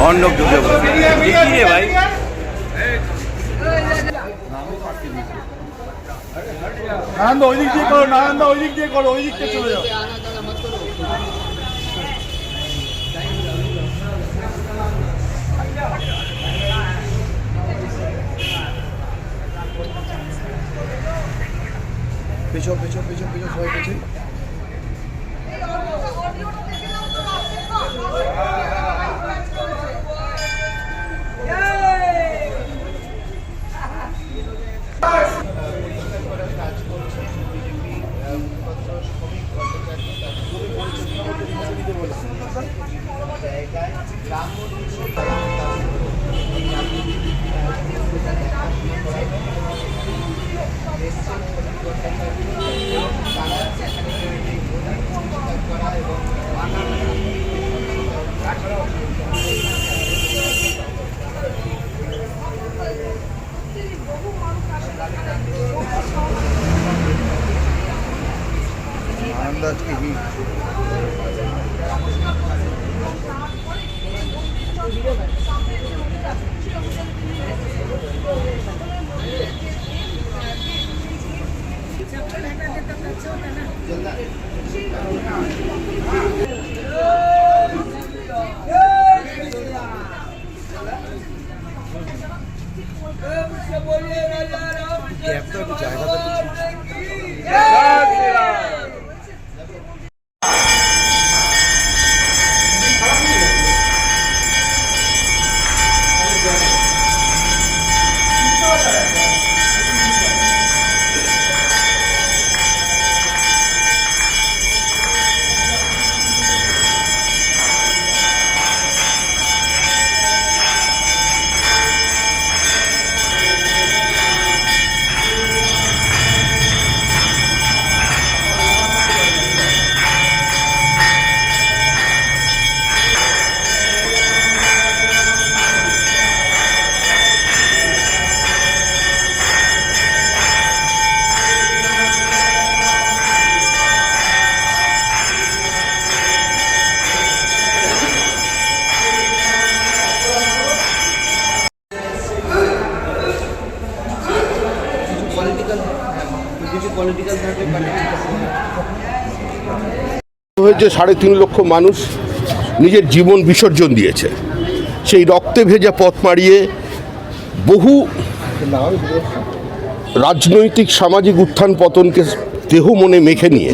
অর্ণব ঢুকে বসে এ কি রে ভাই নারায়ণ ওই দিক দিয়ে করো নারায়ণ ওই দিক দিয়ে করো ওই দিক দিয়ে চলে যাও পেছন পেছন পেছন পেছন সবাই পেছন আনন্দ হয়েছে সাড়ে তিন লক্ষ মানুষ নিজের জীবন বিসর্জন দিয়েছে। সেই রক্তে ভেজা পথ মারিয়ে বহু রাজনৈতিক, সামাজিক উত্থান পতনকে দেহ মনে মেখে নিয়ে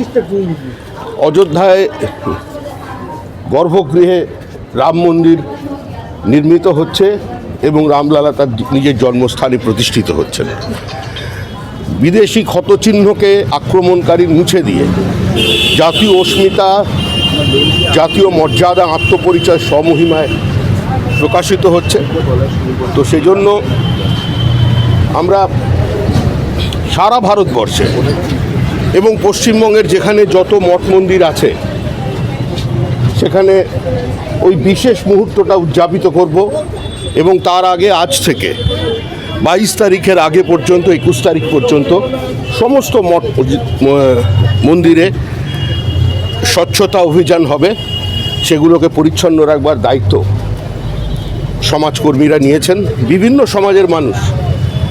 অযোধ্যায় গর্ভগৃহে রাম মন্দির নির্মিত হচ্ছে এবং রামলালা তার নিজের জন্মস্থানে প্রতিষ্ঠিত হচ্ছেন। বিদেশি ক্ষতচিহ্নকে আক্রমণকারী মুছে দিয়ে জাতীয় অস্মিতা, জাতীয় মর্যাদা আত্মপরিচয় স্বমহিমায় প্রকাশিত হচ্ছে। তো সেজন্য আমরা সারা ভারতবর্ষে এবং পশ্চিমবঙ্গের যেখানে যত মঠ মন্দির আছে, সেখানে ওই বিশেষ মুহূর্তটা উদযাপিত করব এবং তার আগে আজ থেকে বাইশ তারিখের আগে পর্যন্ত, একুশ তারিখ পর্যন্ত সমস্ত মঠ মন্দিরে স্বচ্ছতা অভিযান হবে। সেগুলোকে পরিচ্ছন্ন রাখবার দায়িত্ব সমাজকর্মীরা নিয়েছেন। বিভিন্ন সমাজের মানুষ।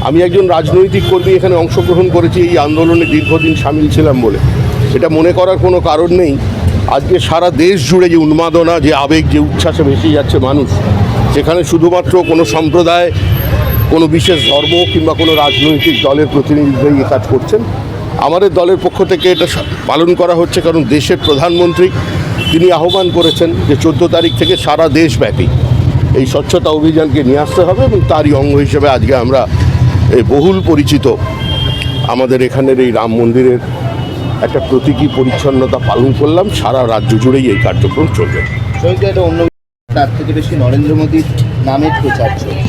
আমি একজন রাজনৈতিক কর্মী, এখানে অংশগ্রহণ করেছি, এই আন্দোলনে দীর্ঘদিন সামিল ছিলাম বলে। এটা মনে করার কোনো কারণ নেই। আজকে সারা দেশ জুড়ে যে উন্মাদনা, যে আবেগ, যে উচ্ছ্বাসে ভেসে যাচ্ছে মানুষ, সেখানে শুধুমাত্র কোনো সম্প্রদায় কোনো বিশেষ ধর্ম কিংবা কোনো রাজনৈতিক দলের প্রতিনিধিরা এই কাজ করছেন। আমাদের দলের পক্ষ থেকে এটা পালন করা হচ্ছে কারণ দেশের প্রধানমন্ত্রী তিনি আহ্বান করেছেন যে চোদ্দ তারিখ থেকে সারা দেশব্যাপী এই স্বচ্ছতা অভিযানকে নিয়ে আসতে হবে এবং তারই অঙ্গ হিসেবে আজকে আমরা এই বহুল পরিচিত আমাদের এখানের এই রাম মন্দিরের একটা প্রতীকী পরিচ্ছন্নতা পালন করলাম। সারা রাজ্য জুড়েই এই কার্যক্রম চলবে। তার থেকে বেশি নরেন্দ্র মোদীর নামের প্রচার চলছে।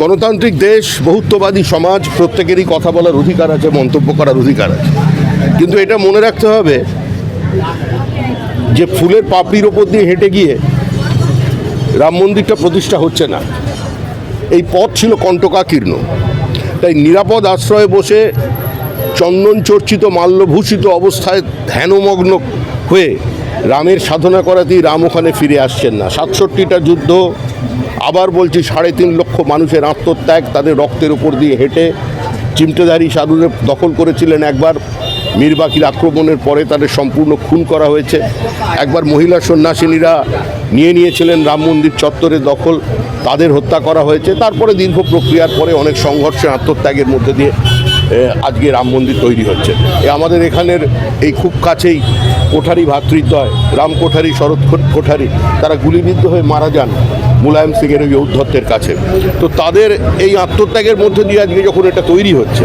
গণতান্ত্রিক দেশ, বহুত্ববাদী সমাজ, প্রত্যেকেরই কথা বলার অধিকার আছে, মন্তব্য করার অধিকার আছে। কিন্তু এটা মনে রাখতে হবে যে ফুলের পাপড়ির ওপর দিয়ে হেঁটে গিয়ে রাম মন্দিরটা প্রতিষ্ঠা হচ্ছে না। এই পথ ছিল কণ্টকাকীর্ণ। তাই নিরাপদ আশ্রয়ে বসে চন্দন চর্চিত, মাল্যভূষিত অবস্থায় ধ্যানমগ্ন হয়ে রামের সাধনা করাতেই রাম ওখানে ফিরে আসছেন না। সাতষট্টিটা যুদ্ধ আবার বলছি, সাড়ে তিন লক্ষ মানুষের আত্মত্যাগ, তাদের রক্তের উপর দিয়ে হেঁটে চিমটেদারি সাধুদের দখল করেছিলেন একবার। মীরবাকির আক্রমণের পরে তাদের সম্পূর্ণ খুন করা হয়েছে। একবার মহিলা সন্ন্যাসিনীরা নিয়ে নিয়েছিলেন রাম মন্দির চত্বরের দখল, তাদের হত্যা করা হয়েছে। তারপরে দীর্ঘ প্রক্রিয়ার পরে অনেক সংঘর্ষে আত্মত্যাগের মধ্যে দিয়ে আজকে রাম মন্দির তৈরি হচ্ছে। এ, আমাদের এখানের এই খুব কাছেই কোঠারি ভাতৃদ্বয়, রাম কোঠারি, শরৎ কোঠারি, তারা গুলিবিদ্ধ হয়ে মারা যান। মুলায়ম সিংয়ের ওই ঔদ্ধত্যের কাছে। তো তাদের এই আত্মত্যাগের মধ্যে দিয়ে আজকে যখন এটা তৈরি হচ্ছে,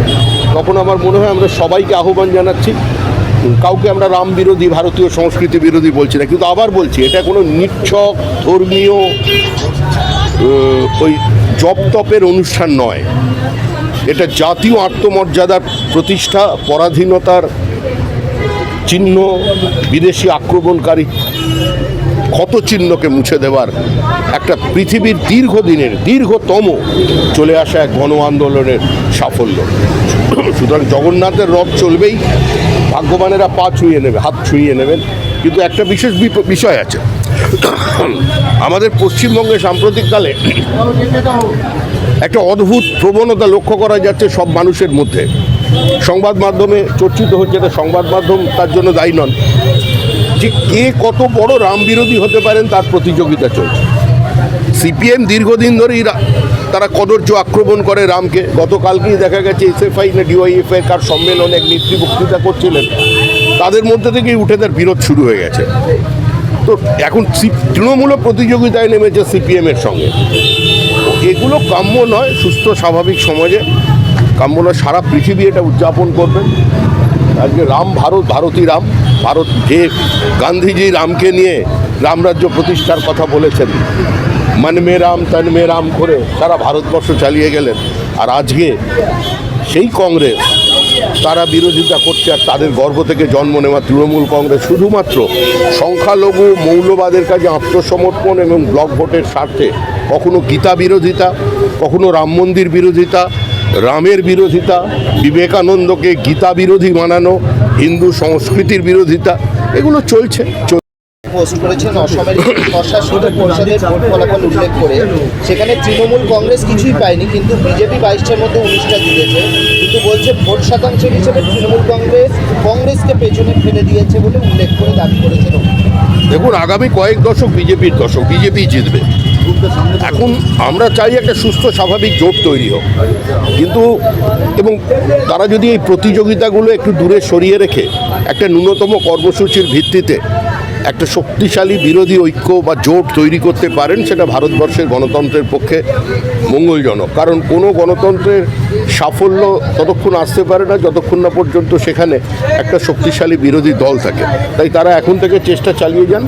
তখন আমার মনে হয় আমরা সবাইকে আহ্বান জানাচ্ছি। কাউকে আমরা রাম বিরোধী, ভারতীয় সংস্কৃতি বিরোধী বলছি না, কিন্তু আবার বলছি, এটা কোনো নিচ্ছক, ধর্মীয় ওই জপ তপের অনুষ্ঠান নয়। এটা জাতীয় আত্মমর্যাদার প্রতিষ্ঠা, পরাধীনতার চিহ্ন, বিদেশি আক্রমণকারী ক্ষত চিহ্নকে মুছে দেওয়ার একটা পৃথিবীর দীর্ঘদিনের, দীর্ঘতম চলে আসা এক গণ আন্দোলনের সাফল্য। সুতরাং জগন্নাথের রথ চলবেই, ভাগ্যবানেরা পা ছুঁয়ে নেবে, হাত ছুঁয়ে নেবেন। কিন্তু একটা বিশেষ বিষয় আছে। আমাদের পশ্চিমবঙ্গে সাম্প্রতিককালে একটা অদ্ভুত প্রবণতা লক্ষ্য করা যাচ্ছে সব মানুষের মধ্যে। সংবাদ মাধ্যমে চর্চিত হচ্ছে সংবাদ মাধ্যম তার জন্য দায়ী নন। যে কে কত বড় রাম বিরোধী হতে পারেন তার প্রতিযোগিতা চলছে। সিপিএম দীর্ঘদিন ধরেই তারা কদর্য আক্রমণ করে রামকে। গতকালকেই দেখা গেছে এসএফআই না ডিওয়াইএফআই কার সম্মেলনে এক নেত্রী বক্তৃতা করছিলেন। তাদের মধ্যে থেকেই উঠে তার বিরোধ শুরু হয়ে গেছে। তো এখন সি- তৃণমূল প্রতিযোগিতায় নেমেছে সিপিএমের সঙ্গে। এগুলো কাম্য নয়, সুস্থ, স্বাভাবিক সমাজে। কাম্য নয়, সারা পৃথিবী এটা উদযাপন করবে। আজকে রাম ভারত, ভারতী রাম। ভারত যে গান্ধীজি রামকে নিয়ে রামরাজ্য প্রতিষ্ঠার কথা বলেছেন মন মে রাম তন মে রাম করে তারা ভারতবর্ষ চালিয়ে গেলেন। আর আজকে সেই কংগ্রেস, তারা বিরোধিতা করছে আর তাদের গর্ভ থেকে জন্ম নেওয়া তৃণমূল কংগ্রেস। শুধুমাত্র সংখ্যালঘু মৌলবাদের কাছে আত্মসমর্পণ এবং ব্লক ভোটের স্বার্থে কখনো গীতা বিরোধিতা, কখনো রাম মন্দির বিরোধিতা রামের বিরোধিতা বিবেকানন্দকে গীতা বিরোধী বানানো হিন্দু সংস্কৃতির বিরোধিতা এগুলো চলছে। চল- পোস্ট করেছেন অসমের স্বশাসিত পরিষদের ভোট ফলাফল উল্লেখ করে। সেখানে তৃণমূল কংগ্রেস কিছুই পায়নি কিন্তু বিজেপি বাইশটার মধ্যে উনিশটা জিতেছে। কিন্তু বলছে ভোট শতাংশ হিসেবে তৃণমূল কংগ্রেস কংগ্রেসকে পেছনে ফেলে দিয়েছে বলে উল্লেখ করে দাবি করেছেন। দেখুন আগামী কয়েক দশক বিজেপির দশক বিজেপি জিতবে। এখন আমরা চাই একটা সুস্থ, স্বাভাবিক জোট তৈরি হোক। কিন্তু, এবং তারা যদি এই প্রতিযোগিতাগুলো একটু দূরে সরিয়ে রেখে একটা ন্যূনতম কর্মসূচির ভিত্তিতে একটা শক্তিশালী বিরোধী ঐক্য বা জোট তৈরি করতে পারেন, সেটা ভারতবর্ষের গণতন্ত্রের পক্ষে মঙ্গলজনক। কারণ কোনো গণতন্ত্রের সাফল্য ততক্ষণ আসতে পারে না, যতক্ষণ না পর্যন্ত সেখানে একটা শক্তিশালী বিরোধী দল থাকে। তাই তারা এখন থেকে চেষ্টা চালিয়ে যান।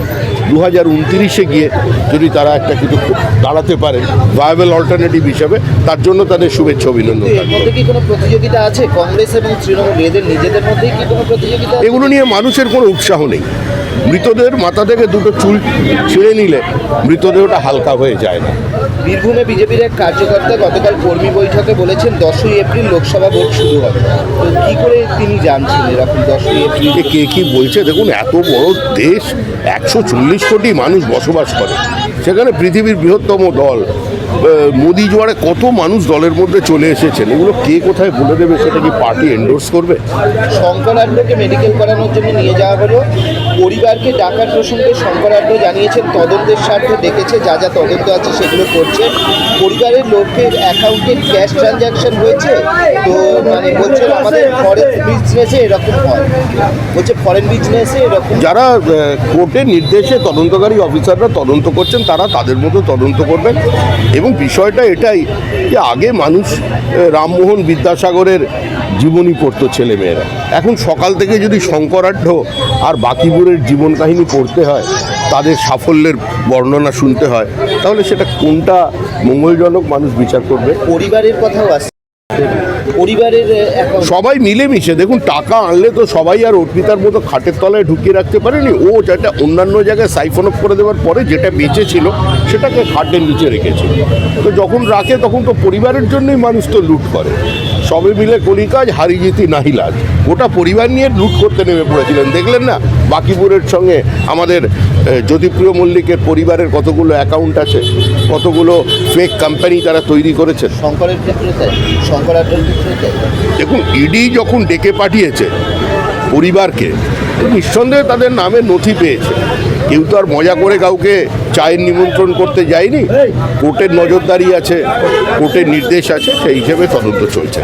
দু হাজার উনতিরিশে গিয়ে যদি তারা একটা কিছু দাঁড়াতে পারে ভায়াবল অল্টারনেটিভ হিসাবে তার জন্য তাদের শুভেচ্ছা অভিনন্দন। কি কোনো প্রতিযোগিতা আছে? কংগ্রেস এবং তৃণমূল এদের নিজেদের মধ্যেই কি কোনো প্রতিযোগিতা এগুলো নিয়ে মানুষের কোনো উৎসাহ নেই। মৃতদের মাথা থেকে দুটো চুল ছিঁড়ে নিলে মৃতদেহটা হালকা হয়ে যায় না। বীরভূমে বিজেপির এক কার্যকর্তা গতকাল কর্মী বৈঠকে বলেছেন দশই এপ্রিল লোকসভা ভোট শুরু হবে। তো কী করে তিনি জানছেন এরকম দশই এপ্রিল? কে কী বলছে? দেখুন এত বড় দেশ একশো চল্লিশ কোটি মানুষ বসবাস করে। সেখানে পৃথিবীর বৃহত্তম দল মোদি জোয়ারে কত মানুষ দলের মধ্যে চলে এসেছেন? এগুলো কে কোথায় বলে দেবে? সেটা কি পার্টি এন্ডোর্স করবে? শঙ্কর শঙ্করাড্ডকে মেডিকেল করানোর জন্য নিয়ে যাওয়া হলো। পরিবারকে ডাকার প্রসঙ্গে শঙ্করাড্ড জানিয়েছেন তদন্তের স্বার্থে ডেকেছে যা যা তদন্ত আছে সেগুলো করছে। পরিবারের লোকের অ্যাকাউন্টে ক্যাশ ট্রানজ্যাকশন হয়েছে। তো মানে বলছে আমাদের ফরেন বিজনেসে এরকম হয়। বলছে ফরেন বিজনেসে এরকম যারা কোর্টের নির্দেশে তদন্তকারী অফিসাররা তদন্ত করছেন তারা তাদের মতো তদন্ত করবেন। এবং বিষয়টা এটাই যে আগে মানুষ রামমোহন বিদ্যাসাগরের জীবনী পড়তো ছেলেমেয়েরা। এখন সকাল থেকে যদি শঙ্করাঢ্য আর বাকিপুরের জীবন কাহিনী পড়তে হয়, তাদের সাফল্যের বর্ণনা শুনতে হয়, তাহলে সেটা কোনটা মঙ্গলজনক মানুষ বিচার করবে? পরিবারের কথাও আসছে পরিবারের সবাই মিলেমিশে, দেখুন, টাকা আনলে তো সবাই আর অর্পিতার মতো খাটের তলায় ঢুকিয়ে রাখতে পারেনি। ও যেটা অন্যান্য জায়গায় সাইফন অফ করে দেওয়ার পরে যেটা বেঁচে ছিল সেটাকে খাটের নিচে রেখেছিল। তো যখন রাখে, তখন তো পরিবারের জন্যই মানুষ তো লুট করে। সবে মিলে কলিকাজ হারি জিতি নাহি লাজ। গোটা পরিবার নিয়ে লুট করতে নেমে পড়েছিলেন। দেখলেন না? বাকিপুরের সঙ্গে আমাদের জ্যোতিপ্রিয় মল্লিকের পরিবারের কতগুলো অ্যাকাউন্ট আছে? কতগুলো ফেক কোম্পানি তারা তৈরি করেছেন শঙ্করের ক্ষেত্রে তাই ক্ষেত্রে দেখুন ইডি যখন ডেকে পাঠিয়েছে পরিবারকে নিঃসন্দেহে তাদের নামে নথি পেয়েছে। কেউ তো আর মজা করে কাউকে চায়ের নিমন্ত্রণ করতে যায়নি। কোর্টের নজরদারি আছে, কোর্টের নির্দেশ আছে, সেই হিসেবে তদন্ত চলছে।